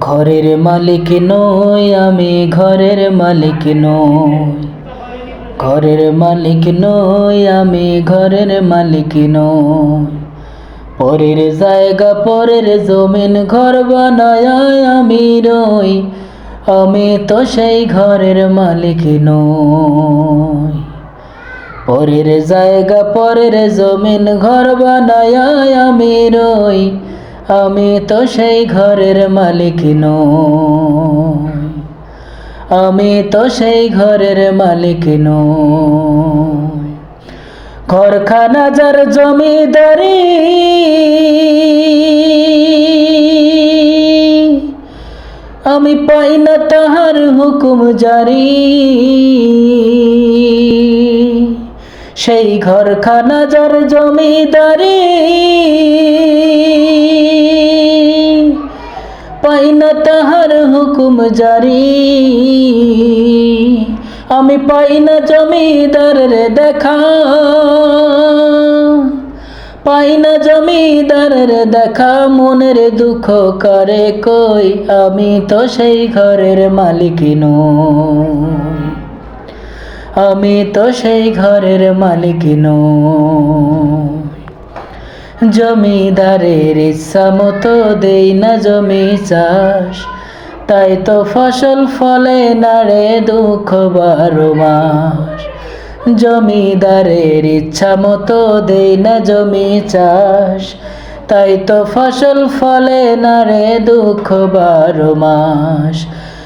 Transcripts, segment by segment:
ঘরের মালিক নই, আমি ঘরের মালিক নই। ঘরের মালিক নই, আমি ঘরের মালিক নই। পরের জায়গা, পরের জমিন, ঘর বানায় আমি রই। আমি তো সেই ঘরের মালিক নই। পরের জায়গা, পরের জমিন, ঘর বানায় আমি রই। আমি তো সেই ঘরের মালিক নই। আমি তো সেই ঘরের মালিক নই। ঘরখানা যার জমিদারি, আমি পাই না তাহার হুকুম জারি। সেই ঘরখানা যার জমিদারি। পাই না তাহার হুকুম জারি। আমি পাই না জমিদার রে দেখা। পাই না জমিদার রে দেখা। মনের দুঃখ করে কই? আমি তো সেই ঘরের মালিক আমি তো সেই ঘরের মালিক নই জমিদারের ইচ্ছা মতো দেই না জমি চাষ। তাই তো ফসল ফলে না রে দুঃখ বারো মাস। জমিদারের ইচ্ছা মতো দেই না জমি চাষ। তাই তো ফসল ফলে না রে দুঃখ বারো মাস।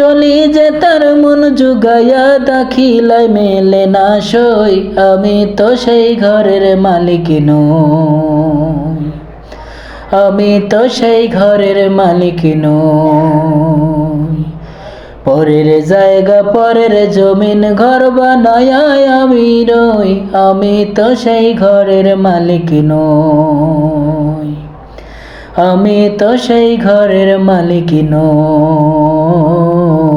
চলি যে তার মন জুগাইয়া দাখিলাই মেলে না সই। আমি তো সেই ঘরের মালিক নই। আমি তো সেই ঘরের মালিক নই। পরের জায়গা, পরের জমিন, ঘর বানায় আমি রই আমি তো সেই ঘরের মালিক নই। আমি তো সেই ঘরের মালিক